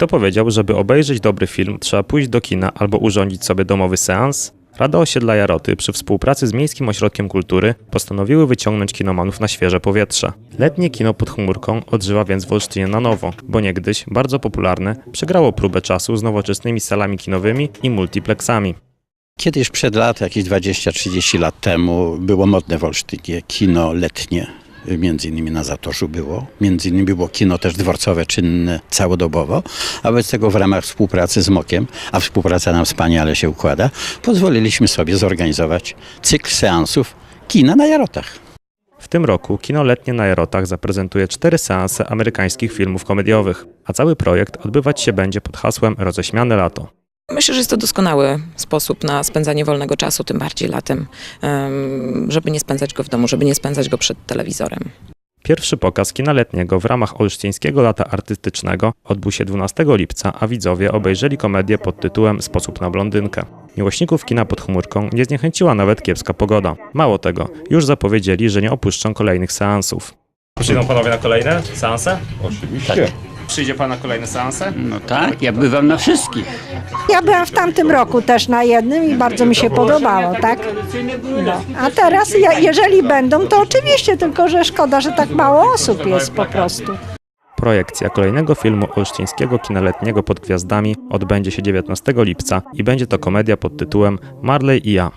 Kto powiedział, żeby obejrzeć dobry film, trzeba pójść do kina albo urządzić sobie domowy seans? Rada Osiedla Jaroty przy współpracy z Miejskim Ośrodkiem Kultury postanowiły wyciągnąć kinomanów na świeże powietrze. Letnie kino pod chmurką odżywa więc w Olsztynie na nowo, bo niegdyś, bardzo popularne, przegrało próbę czasu z nowoczesnymi salami kinowymi i multiplexami. Kiedyś przed lat, jakieś 20-30 lat temu, było modne w Olsztynie kino letnie. Między innymi na Zatorzu było. Między innymi było kino też dworcowe, czynne całodobowo. A wobec tego w ramach współpracy z MOKiem, a współpraca nam wspaniale się układa, pozwoliliśmy sobie zorganizować cykl seansów kina na Jarotach. W tym roku kino letnie na Jarotach zaprezentuje cztery seanse amerykańskich filmów komediowych, a cały projekt odbywać się będzie pod hasłem Roześmiane lato. Myślę, że jest to doskonały sposób na spędzanie wolnego czasu, tym bardziej latem, em, żeby nie spędzać go w domu, żeby nie spędzać go przed telewizorem. Pierwszy pokaz kina letniego w ramach Olsztyńskiego Lata Artystycznego odbył się 12 lipca, a widzowie obejrzeli komedię pod tytułem Sposób na blondynkę. Miłośników kina pod chmurką nie zniechęciła nawet kiepska pogoda. Mało tego, już zapowiedzieli, że nie opuszczą kolejnych seansów. Przyjdą panowie na kolejne seanse? Oczywiście. Przyjdzie pan na kolejne seanse? No tak, ja bywam na wszystkich. Ja byłam w tamtym roku też na jednym i bardzo mi się podobało, tak? No. A teraz, ja, jeżeli będą, to oczywiście, tylko że szkoda, że tak mało osób jest po prostu. Projekcja kolejnego filmu olsztyńskiego kina letniego pod gwiazdami odbędzie się 19 lipca i będzie to komedia pod tytułem Marley i ja.